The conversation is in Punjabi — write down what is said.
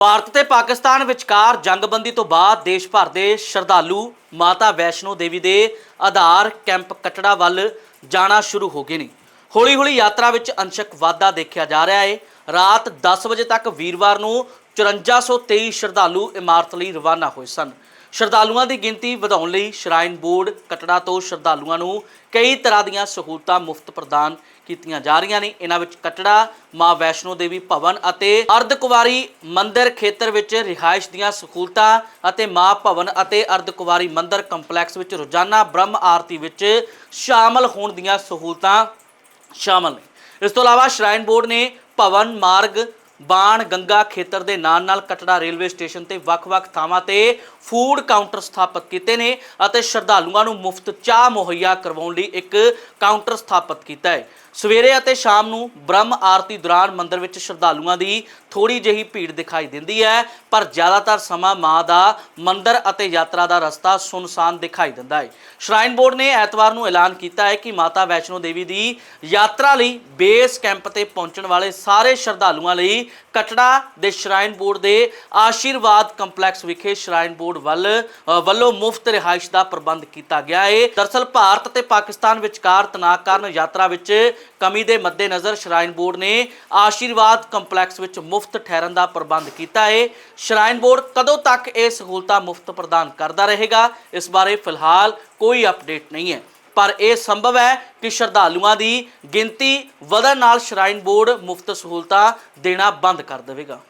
ਭਾਰਤ ਤੇ ਪਾਕਿਸਤਾਨ ਵਿਚਕਾਰ ਜੰਗਬੰਦੀ ਤੋਂ ਬਾਅਦ ਦੇਸ਼ ਭਰ ਦੇ ਸ਼ਰਧਾਲੂ ਮਾਤਾ ਵੈਸ਼ਨੋ ਦੇਵੀ ਦੇ ਆਧਾਰ ਕੈਂਪ ਕਟੜਾ ਵੱਲ ਜਾਣਾ ਸ਼ੁਰੂ ਹੋ ਗਏ ਨੇ। ਹੌਲੀ-ਹੌਲੀ ਯਾਤਰਾ ਵਿੱਚ ਅੰਸ਼ਕ ਵਾਧਾ ਦੇਖਿਆ ਜਾ ਰਿਹਾ ਹੈ ਰਾਤ 10 ਵਜੇ ਤੱਕ ਵੀਰਵਾਰ ਨੂੰ 5423 ਸ਼ਰਧਾਲੂ ਇਮਾਰਤ ਲਈ ਰਵਾਨਾ ਹੋਏ ਸਨ। ਸ਼ਰਧਾਲੂਆਂ ਦੀ ਗਿਣਤੀ ਵਧਾਉਣ ਲਈ ਸ਼ਰਾਈਨ ਬੋਰਡ ਕਟੜਾ ਤੋਂ ਸ਼ਰਧਾਲੂਆਂ ਨੂੰ ਕਈ ਤਰ੍ਹਾਂ ਦੀਆਂ ਸਹੂਲਤਾਂ ਮੁਫਤ ਪ੍ਰਦਾਨ ਕੀਤੀਆਂ ਜਾ ਰਹੀਆਂ ਨੇ। ਇਹਨਾਂ ਵਿੱਚ ਕਟੜਾ, ਮਾਂ ਵੈਸ਼ਨੋ ਦੇਵੀ ਭਵਨ ਅਤੇ ਅਰਧਕੁਵਾਰੀ ਮੰਦਿਰ ਖੇਤਰ ਵਿੱਚ ਰਿਹਾਇਸ਼ ਦੀਆਂ ਸਹੂਲਤਾਂ ਅਤੇ ਮਾਂ ਭਵਨ ਅਤੇ ਅਰਧਕੁਵਾਰੀ ਮੰਦਿਰ ਕੰਪਲੈਕਸ ਵਿੱਚ ਰੋਜ਼ਾਨਾ ਬ੍ਰਹਮ ਆਰਤੀ ਵਿੱਚ ਸ਼ਾਮਲ ਹੋਣ ਦੀਆਂ ਸਹੂਲਤਾਂ ਸ਼ਾਮਲ ਨੇ। ਇਸ ਤੋਂ ਇਲਾਵਾ ਸ਼ਰਾਈਨ ਬੋਰਡ ਨੇ ਭਵਨ, ਮਾਰਗ ਬਾਣ ਗੰਗਾ ਖੇਤਰ ਦੇ ਨਾਲ ਨਾਲ ਕਟੜਾ ਰੇਲਵੇ ਸਟੇਸ਼ਨ ਤੇ ਵੱਖ-ਵੱਖ ਥਾਵਾਂ ਤੇ ਫੂਡ ਕਾਊਂਟਰ ਸਥਾਪਿਤ ਕੀਤੇ ਨੇ ਅਤੇ ਸ਼ਰਧਾਲੂਆਂ ਨੂੰ ਮੁਫਤ ਚਾਹ ਮੁਹੱਈਆ ਕਰਵਾਉਣ ਲਈ ਇੱਕ ਕਾਊਂਟਰ ਸਥਾਪਿਤ ਕੀਤਾ ਹੈ। ਸਵੇਰੇ ਅਤੇ ਸ਼ਾਮ ਨੂੰ ਬ੍ਰਹਮ ਆਰਤੀ ਦੌਰਾਨ ਮੰਦਿਰ ਵਿੱਚ ਸ਼ਰਧਾਲੂਆਂ ਦੀ ਥੋੜੀ ਜਿਹੀ ਭੀੜ ਦਿਖਾਈ ਦਿੰਦੀ ਹੈ, ਪਰ ਜ਼ਿਆਦਾਤਰ ਸਮਾਂ ਮਾਂ ਦਾ ਮੰਦਿਰ ਅਤੇ ਯਾਤਰਾ ਦਾ ਰਸਤਾ ਸੁਨਸਾਨ ਦਿਖਾਈ ਦਿੰਦਾ ਹੈ। ਸ਼ਰਾਈਨ ਬੋਰਡ ਨੇ ਐਤਵਾਰ ਨੂੰ ਐਲਾਨ ਕੀਤਾ ਹੈ ਕਿ ਮਾਤਾ ਵੈਸ਼ਨੋ ਦੇਵੀ ਦੀ ਯਾਤਰਾ ਲਈ ਬੇਸ ਕੈਂਪ ਤੇ ਪਹੁੰਚਣ ਵਾਲੇ ਸਾਰੇ ਸ਼ਰਧਾਲੂਆਂ ਲਈ ਕਟੜਾ ਦੇ ਸ਼ਰਾਈਨ ਬੋਰਡ ਦੇ ਆਸ਼ੀਰਵਾਦ ਕੰਪਲੈਕਸ ਵਿਖੇ ਸ਼ਰਾਈਨ ਬੋਰਡ ਵੱਲ ਵੱਲੋਂ ਮੁਫਤ ਰਿਹਾਇਸ਼ ਦਾ ਪ੍ਰਬੰਧ ਕੀਤਾ ਗਿਆ ਹੈ ਦਰਸਲ ਭਾਰਤ ਤੇ ਪਾਕਿਸਤਾਨ ਵਿਚਕਾਰ ਤਣਾਅ ਕਾਰਨ ਯਾਤਰਾ ਵਿੱਚ ਕਮੀ ਦੇ ਮੱਦੇਨਜ਼ਰ ਸ਼ਰਾਈਨ ਬੋਰਡ ਨੇ ਆਸ਼ੀਰਵਾਦ ਕੰਪਲੈਕਸ ਵਿੱਚ ਮੁਫਤ ਠਹਿਰਨ ਦਾ ਪ੍ਰਬੰਧ ਕੀਤਾ ਹੈ ਸ਼ਰਾਈਨ ਬੋਰਡ ਕਦੋਂ ਤੱਕ ਇਹ ਸਹੂਲਤਾਂ ਮੁਫਤ ਪ੍ਰਦਾਨ ਕਰਦਾ ਰਹੇਗਾ, ਇਸ ਬਾਰੇ ਫਿਲਹਾਲ ਕੋਈ ਅਪਡੇਟ ਨਹੀਂ ਹੈ। ਪਰ ਇਹ ਸੰਭਵ ਹੈ ਕਿ ਸ਼ਰਧਾਲੂਆਂ ਦੀ ਗਿਣਤੀ ਵਧਣ ਨਾਲ ਸ਼ਰਾਈਨ ਬੋਰਡ ਮੁਫਤ ਸਹੂਲਤਾਂ ਦੇਣਾ ਬੰਦ ਕਰ ਦੇਵੇਗਾ।